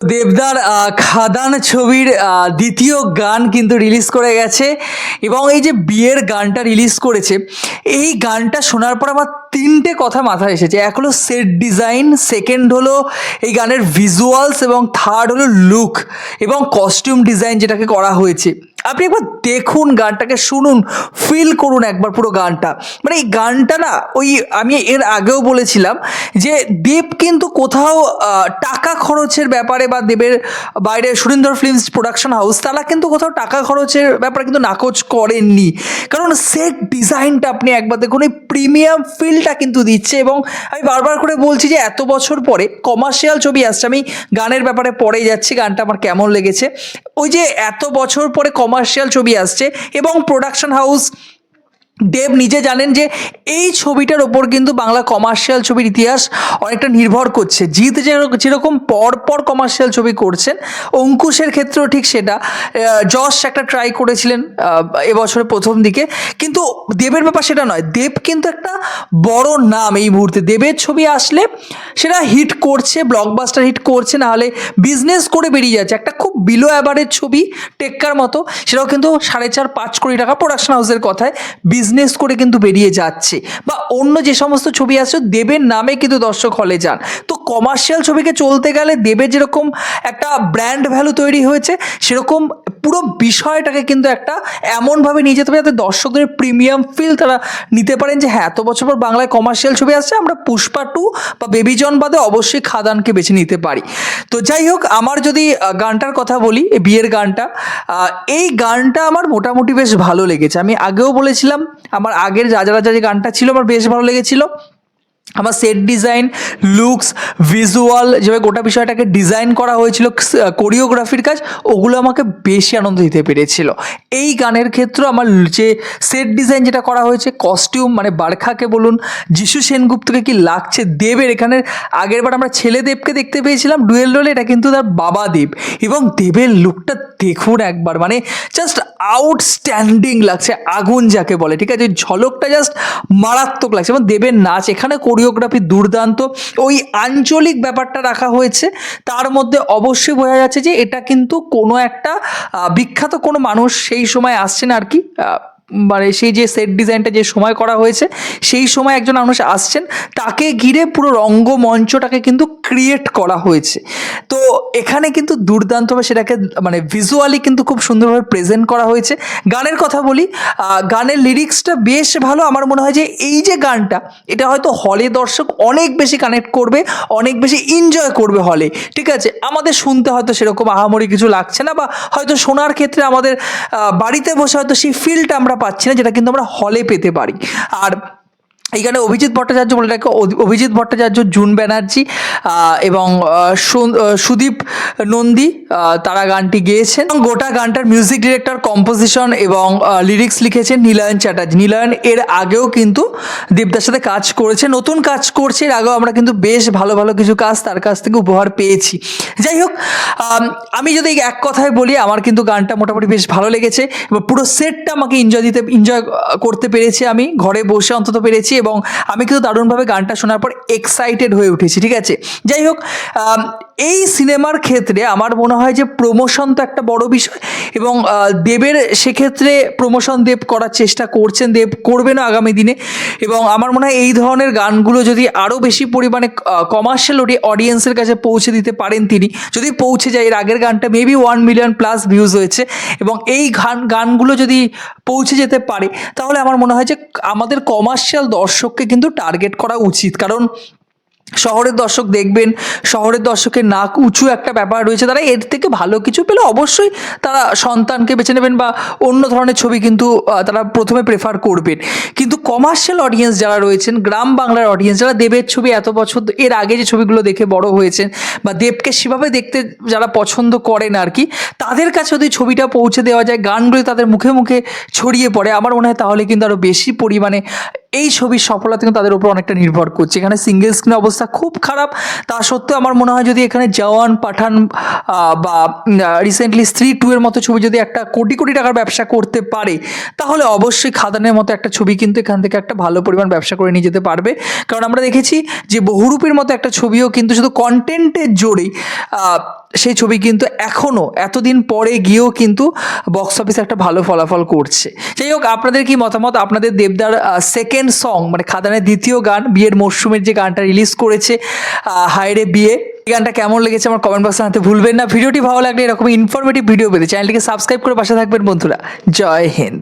দেবদার খাদান ছবির দ্বিতীয় গান কিন্তু রিলিজ করে গেছে এবং এই যে বিয়ের গানটা রিলিজ করেছে, এই গানটা শোনার পর আমার তিনটে কথা মাথায় এসেছে। এক হলো সেট ডিজাইন সেকেন্ড হলো এই গানের ভিজুয়ালস এবং থার্ড হলো লুক এবং কস্টিউম ডিজাইন যেটাকে করা হয়েছে। আপনি একবার দেখুন গানটাকে, শুনুন ফিল করুন একবার পুরো গানটা। মানে এই গানটা না, ওই আমি এর আগেও বলেছিলাম যে দেব কিন্তু কোথাও টাকা খরচের ব্যাপারে বা দেবের বাইরে সুরিন্দর ফিল্মস প্রোডাকশন হাউস তারা কিন্তু কোথাও টাকা খরচের ব্যাপারে কিন্তু নাকচ করেননি। কারণ সেট ডিজাইনটা আপনি একবার দেখুন, এই প্রিমিয়াম ফিলটা কিন্তু দিচ্ছে এবং আমি বারবার করে বলছি যে এত বছর পরে কমার্শিয়াল ছবি আসছে, আমি গানের ব্যাপারে পরেই যাচ্ছি, গানটা আমার কেমন লেগেছে। ওই যে এত বছর পরে কমার্শিয়াল ছবি আসছে এবং প্রোডাকশন হাউস দেব নিজে জানেন যে এই ছবিটার ওপর কিন্তু বাংলা কমার্শিয়াল ছবির ইতিহাস অনেকটা নির্ভর করছে। জিৎ যেরকম যেরকম পর পর কমার্শিয়াল ছবি করছেন, অঙ্কুশের ক্ষেত্রেও ঠিক সেটা। যশ একটা ট্রাই করেছিলেন এবছরের প্রথম দিকে। কিন্তু দেবের ব্যাপার সেটা নয়, দেব কিন্তু একটা বড় নাম এই মুহূর্তে। দেবের ছবি আসলে সেটা হিট করছে ব্লকবাস্টার হিট করছে, নাহলে বিজনেস করে বেরিয়ে যাচ্ছে। একটা খুব বিলো অ্যাভারেজ ছবি, টেক্কার মতো, সেটাও কিন্তু সাড়ে চার, পাঁচ কোটি টাকা প্রোডাকশন হাউসের কথায় বিজনেস করে কিন্তু বেরিয়ে যাচ্ছে। বা অন্য যে সমস্ত ছবি আসছে দেবের নামে কিন্তু দর্শক হলে যান। তো কমার্শিয়াল ছবিকে চলতে গেলে দেবের যেরকম একটা ব্র্যান্ড ভ্যালু তৈরি হয়েছে, সেরকম পুরো বিষয়টাকে কিন্তু একটা এমনভাবে নিয়ে যেতে হবে যাতে দর্শকদের প্রিমিয়াম ফিল তারা নিতে পারেন যে হ্যাঁ এত বছর পর বাংলায় কমার্শিয়াল ছবি আসছে, আমরা পুষ্পা টু বা বেবি জন বাদে অবশ্যই খাদানকে বেছে নিতে পারি। তো যাই হোক, আমার যদি গানটার কথা বলি বিয়ের গানটা এই গানটা আমার মোটামুটি বেশ ভালো লেগেছে। আমি আগেও বলেছিলাম, আমার আগের রাজা রাজা যে গানটা ছিল, আমার বেশ ভালো লেগেছিল। আমার সেট ডিজাইন লুকস ভিজুয়াল যেভাবে গোটা বিষয়টাকে ডিজাইন করা হয়েছিল কোরিওগ্রাফির কাজ, ওগুলো আমাকে বেশি আনন্দ দিতে পেরেছিল। এই গানের ক্ষেত্রে আমার যে সেট ডিজাইন যেটা করা হয়েছে কস্টিউম মানে বারখাকে বলুন, যিশু সেনগুপ্তকে কি লাগছে দেবের, এখানে আগের বার আমরা ছেলে দেবকে দেখতে পেয়েছিলাম, ডুয়েল রোলে এটা কিন্তু তার বাবা দেব। এবং দেবের লুকটা দেখুন একবার মানে জাস্ট আউটস্ট্যান্ডিং লাগছে, আগুন যাকে বলে, ঠিক আছে? ঝলকটা জাস্ট মারাত্মক লাগছে, এবং দেবের নাচ, এখানে কোরিওগ্রাফি দুর্দান্ত। ওই আঞ্চলিক ব্যাপারটা রাখা হয়েছে। তার মধ্যে অবশ্যই বোঝা যাচ্ছে যে এটা কিন্তু কোনো একটা বিখ্যাত কোনো মানুষ সেই সময় আসছেন আর কি মানে সেই যে সেট ডিজাইনটা যে সময় করা হয়েছে, সেই সময় একজন মানুষ আসছেন, তাকে ঘিরে পুরো রঙ্গমঞ্চটাকে কিন্তু ক্রিয়েট করা হয়েছে। তো এখানে কিন্তু দুর্দান্তভাবে সেটাকে মানে ভিজুয়ালি কিন্তু খুব সুন্দরভাবে প্রেজেন্ট করা হয়েছে। গানের কথা বলি গানের লিরিক্সটা বেশ ভালো। আমার মনে হয় যে এই যে গানটা, এটা হয়তো হলে দর্শক অনেক বেশি কানেক্ট করবে, অনেক বেশি এনজয় করবে হলে। ঠিক আছে? আমাদের শুনতে হয়তো সেরকম আহামরি কিছু লাগছে না বা হয়তো শোনার ক্ষেত্রে আমাদের বাড়িতে বসে হয়তো সেই ফিলটা আমরা পাচ্ছি না যেটা কিন্তু আমরা হলে পেতে পারি। আর এইখানে অভিজিৎ ভট্টাচার্য বলে রাখো অভি- অভিজিৎ ভট্টাচার্য, জুন ব্যানার্জি এবং সুদীপ নন্দী তারা গানটি গেয়েছেন। এবং গোটা গানটার মিউজিক ডিরেক্টর কম্পোজিশন এবং লিরিক্স লিখেছেন নীলায়ন চ্যাটার্জি। নীলায়ন এর আগেও কিন্তু দেবদার সাথে কাজ করেছে, নতুন কাজ করছে, এর আগেও আমরা কিন্তু বেশ ভালো ভালো কিছু কাজ তার কাছ থেকে উপহার পেয়েছি। যাই হোক, আমি যদি এক কথায় বলি, আমার কিন্তু গানটা মোটামুটি বেশ ভালো লেগেছে, এবং পুরো সেটটা আমাকে এনজয় দিতে এনজয় করতে পেরেছি আমি। ঘরে বসে অন্তত পেরেছি এবং আমি কিন্তু দারুণভাবে গানটা শোনার পর এক্সাইটেড হয়ে উঠেছি ঠিক আছে? যাই হোক এই সিনেমার ক্ষেত্রে আমার মনে হয় যে প্রমোশন তো একটা বড় বিষয় এবং দেবের সেক্ষেত্রে প্রমোশন দেব করার চেষ্টা করছেন, দেব করবেনও আগামী দিনে এবং আমার মনে হয় এই ধরনের গানগুলো যদি আরও বেশি পরিমাণে কমার্শিয়াল অডিয়েন্সের কাছে পৌঁছে দিতে পারেন তিনি, যদি পৌঁছে যায়, এর আগের গানটা maybe one million plus views হয়েছে এবং এই গান গানগুলো যদি পৌঁছে যেতে পারে, তাহলে আমার মনে হয় যে আমাদের কমার্শিয়াল দর্শককে কিন্তু টার্গেট করা উচিত। কারণ শহরের দর্শক দেখবেন, শহরের দর্শকের নাক উঁচু একটা ব্যাপার রয়েছে, তারা এর থেকে ভালো কিছু পেলে অবশ্যই তারা সন্তানকে বেছে নেবেন বা অন্য ধরনের ছবি কিন্তু তারা প্রথমে প্রেফার করবেন। কিন্তু কমার্শিয়াল অডিয়েন্স যারা রয়েছেন, গ্রাম বাংলার অডিয়েন্স যারা দেবের ছবি এত বছর, এর আগে যে ছবিগুলো দেখে বড় হয়েছেন বা দেবকে সেভাবে দেখতে যারা পছন্দ করেন আর কি, তাদের কাছে যদি ছবিটা পৌঁছে দেওয়া যায়, গানগুলি তাদের মুখে মুখে ছড়িয়ে পড়ে, আমার মনে হয় তাহলে কিন্তু আরও বেশি পরিমাণে এই ছবির সফলতা কিন্তু তাদের উপর অনেকটা নির্ভর করছে। এখানে সিঙ্গেল স্ক্রিন অবস্থা খুব খারাপ। তা সত্ত্বেও আমার মনে হয় যদি এখানে জওয়ান পাঠান বা রিসেন্টলি স্ত্রী টু এর মতো ছবি যদি একটা কোটি কোটি টাকার ব্যবসা করতে পারে, তাহলে অবশ্যই খাদানের মতো একটা ছবি কিন্তু এখান থেকে একটা ভালো পরিমাণ ব্যবসা করে নিয়ে যেতে পারবে। কারণ আমরা দেখেছি যে বহুরূপীর মতো একটা ছবিও কিন্তু শুধু কন্টেন্টের জোরেই সেই ছবি কিন্তু এখনও এতদিন পরে গিয়েও কিন্তু বক্স অফিসে একটা ভালো ফলাফল করছে। যাই হোক, আপনাদের কি মতামত? আপনাদের দেবদার সেকেন্ড সং মানে খাদানের দ্বিতীয় গান, বিয়ের মরশুমের যে গানটা রিলিজ করেছে হায়রে বিয়ে, এই গানটা কেমন লেগেছে আমার কমেন্ট বক্সে জানাতে ভুলবেন না। ভিডিওটি ভালো লাগলে এরকম ইনফরমেটিভ ভিডিও পেতে চ্যানেলটিকে সাবস্ক্রাইব করে পাশে থাকবেন বন্ধুরা। জয় হিন্দ।